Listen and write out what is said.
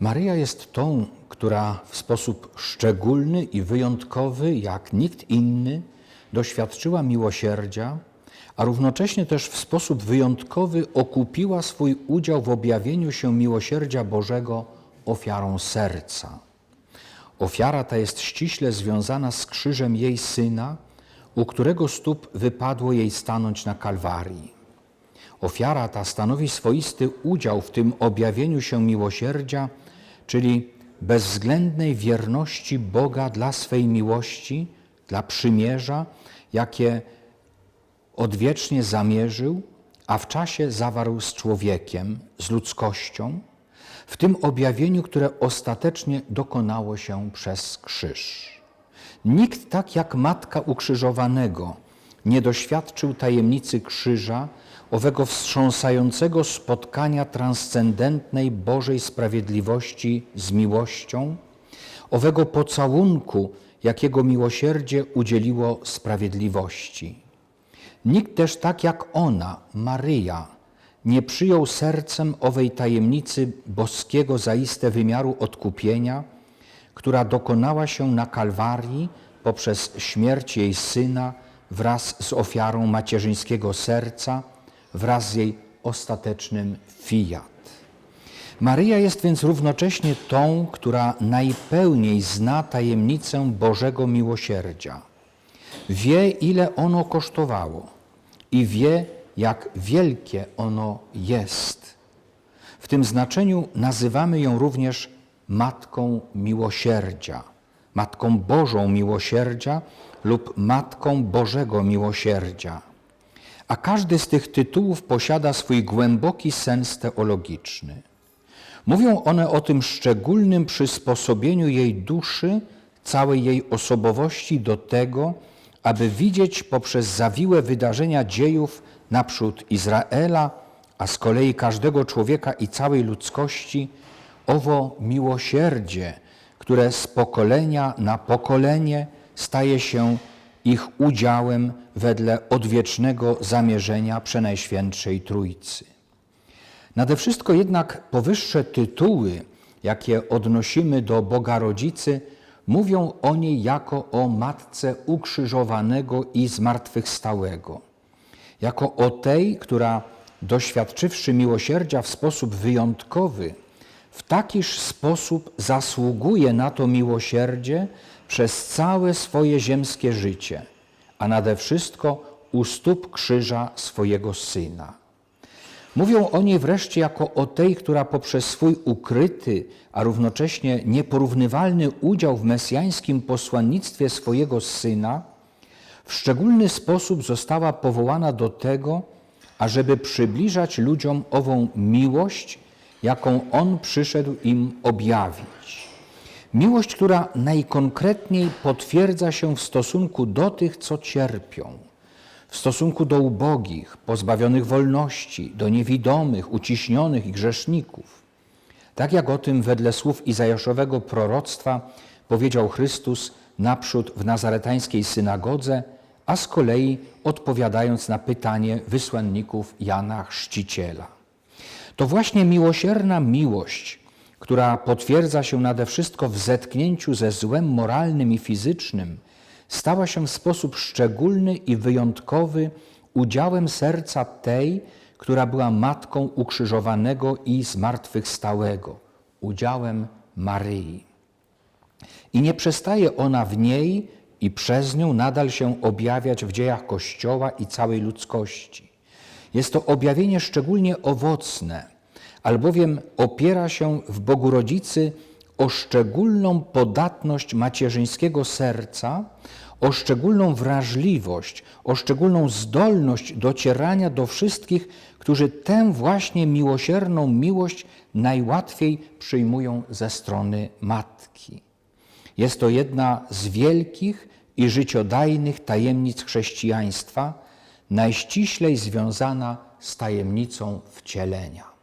Maryja jest tą, która w sposób szczególny i wyjątkowy, jak nikt inny, doświadczyła miłosierdzia, a równocześnie też w sposób wyjątkowy okupiła swój udział w objawieniu się miłosierdzia Bożego ofiarą serca. Ofiara ta jest ściśle związana z krzyżem jej syna, u którego stóp wypadło jej stanąć na Kalwarii. Ofiara ta stanowi swoisty udział w tym objawieniu się miłosierdzia, czyli bezwzględnej wierności Boga dla swej miłości, dla przymierza, jakie odwiecznie zamierzył, a w czasie zawarł z człowiekiem, z ludzkością, w tym objawieniu, które ostatecznie dokonało się przez krzyż. Nikt tak jak Matka Ukrzyżowanego nie doświadczył tajemnicy krzyża, owego wstrząsającego spotkania transcendentnej Bożej sprawiedliwości z miłością, owego pocałunku, jakiego miłosierdzie udzieliło sprawiedliwości. Nikt też tak jak ona, Maryja, nie przyjął sercem owej tajemnicy boskiego zaiste wymiaru odkupienia, która dokonała się na Kalwarii poprzez śmierć jej syna wraz z ofiarą macierzyńskiego serca, wraz z jej ostatecznym fiat. Maryja jest więc równocześnie tą, która najpełniej zna tajemnicę Bożego miłosierdzia. Wie, ile ono kosztowało i wie, jak wielkie ono jest. W tym znaczeniu nazywamy ją również Matką Miłosierdzia, Matką Bożą Miłosierdzia lub Matką Bożego Miłosierdzia. A każdy z tych tytułów posiada swój głęboki sens teologiczny. Mówią one o tym szczególnym przysposobieniu jej duszy, całej jej osobowości do tego, aby widzieć poprzez zawiłe wydarzenia dziejów naprzód Izraela, a z kolei każdego człowieka i całej ludzkości, owo miłosierdzie, które z pokolenia na pokolenie staje się ich udziałem wedle odwiecznego zamierzenia Przenajświętszej Trójcy. Nade wszystko jednak powyższe tytuły, jakie odnosimy do Boga Rodzicy, mówią o niej jako o Matce ukrzyżowanego i zmartwychwstałego, jako o tej, która doświadczywszy miłosierdzia w sposób wyjątkowy, w takiż sposób zasługuje na to miłosierdzie przez całe swoje ziemskie życie, a nade wszystko u stóp krzyża swojego Syna. Mówią o niej wreszcie jako o tej, która poprzez swój ukryty, a równocześnie nieporównywalny udział w mesjańskim posłannictwie swojego Syna w szczególny sposób została powołana do tego, ażeby przybliżać ludziom ową miłość, jaką On przyszedł im objawić. Miłość, która najkonkretniej potwierdza się w stosunku do tych, co cierpią, w stosunku do ubogich, pozbawionych wolności, do niewidomych, uciśnionych i grzeszników. Tak jak o tym wedle słów Izajaszowego proroctwa powiedział Chrystus naprzód w nazaretańskiej synagodze, a z kolei odpowiadając na pytanie wysłanników Jana Chrzciciela. To właśnie miłosierna miłość, która potwierdza się nade wszystko w zetknięciu ze złem moralnym i fizycznym, stała się w sposób szczególny i wyjątkowy udziałem serca tej, która była matką ukrzyżowanego i zmartwychwstałego, udziałem Maryi. I nie przestaje ona w niej i przez nią nadal się objawiać w dziejach Kościoła i całej ludzkości. Jest to objawienie szczególnie owocne, albowiem opiera się w Bogu Rodzicy o szczególną podatność macierzyńskiego serca, o szczególną wrażliwość, o szczególną zdolność docierania do wszystkich, którzy tę właśnie miłosierną miłość najłatwiej przyjmują ze strony matki. Jest to jedna z wielkich i życiodajnych tajemnic chrześcijaństwa, najściślej związana z tajemnicą wcielenia.